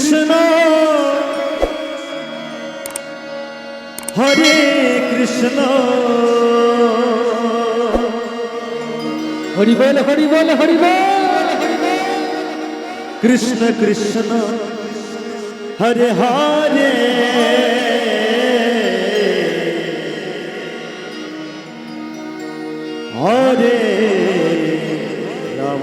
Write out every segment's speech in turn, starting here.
কৃষ্ণ। হরে কৃষ্ণ। হরি বল হরি বল হরি বল কৃষ্ণ কৃষ্ণ। হরে হরে। হরে রাম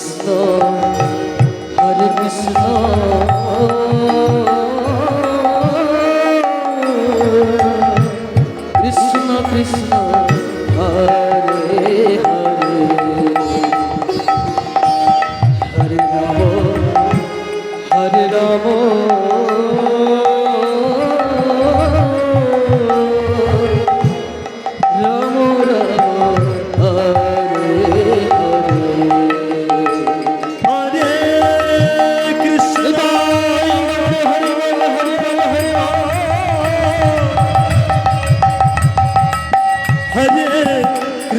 কৃষ্ণ হরে কৃষ্ণ।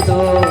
ছিল